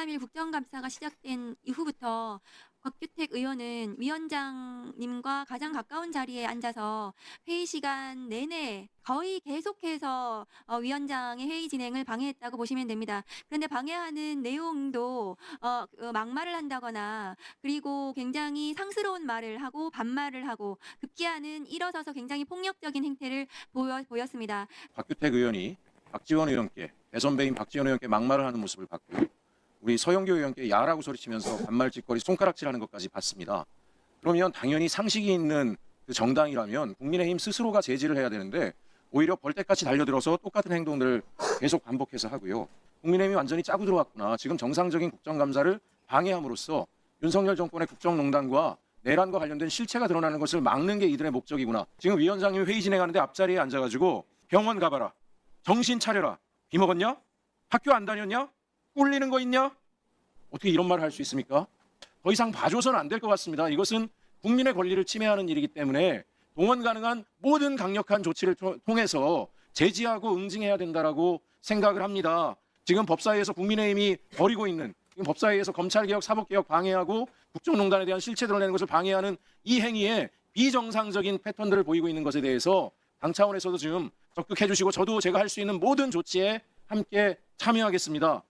13일 국정감사가 시작된 이후부터 곽규택 의원은 위원장님과 가장 가까운 자리에 앉아서 회의 시간 내내 거의 계속해서 어, 위원장의 회의 진행을 방해했다고 보시면 됩니다. 그런데 방해하는 내용도 어, 그 막말을 한다거나 그리고 굉장히 상스러운 말을 하고 반말을 하고 급기야는 일어서서 굉장히 폭력적인 행태를 보였습니다. 박규택 의원이 박지원 의원께 배선배인 박지원 의원께 막말을 하는 모습을 봤고 우리 서영교 의원께 야라고 소리치면서 반말 짓거리 손가락질하는 것까지 봤습니다. 그러면 당연히 상식이 있는 그 정당이라면 국민의힘 스스로가 제지를 해야 되는데 오히려 벌떼같이 달려들어서 똑같은 행동들을 계속 반복해서 하고요. 국민의힘이 완전히 짜고 들어왔구나. 지금 정상적인 국정감사를 방해함으로써 윤석열 정권의 국정농단과 내란과 관련된 실체가 드러나는 것을 막는 게 이들의 목적이구나. 지금 위원장님이 회의 진행하는데 앞자리에 앉아가지고 병원 가봐라. 정신 차려라. 비 먹었냐? 학교 안 다녔냐? 꿀리는 거 있냐? 어떻게 이런 말을 할 수 있습니까? 더 이상 봐줘서는 안 될 것 같습니다. 이것은 국민의 권리를 침해하는 일이기 때문에 동원 가능한 모든 강력한 조치를 통- 통해서 제지하고 응징해야 된다라고 생각을 합니다. 지금 법사위에서 국민의힘이 벌이고 있는 지금 법사위에서 검찰개혁, 사법개혁 방해하고 국정농단에 대한 실체 드러내는 것을 방해하는 이 행위에 비정상적인 패턴들을 보이고 있는 것에 대해서 당 차원에서도 지금 적극해 주시고 저도 제가 할 수 있는 모든 조치에 함께 참여하겠습니다.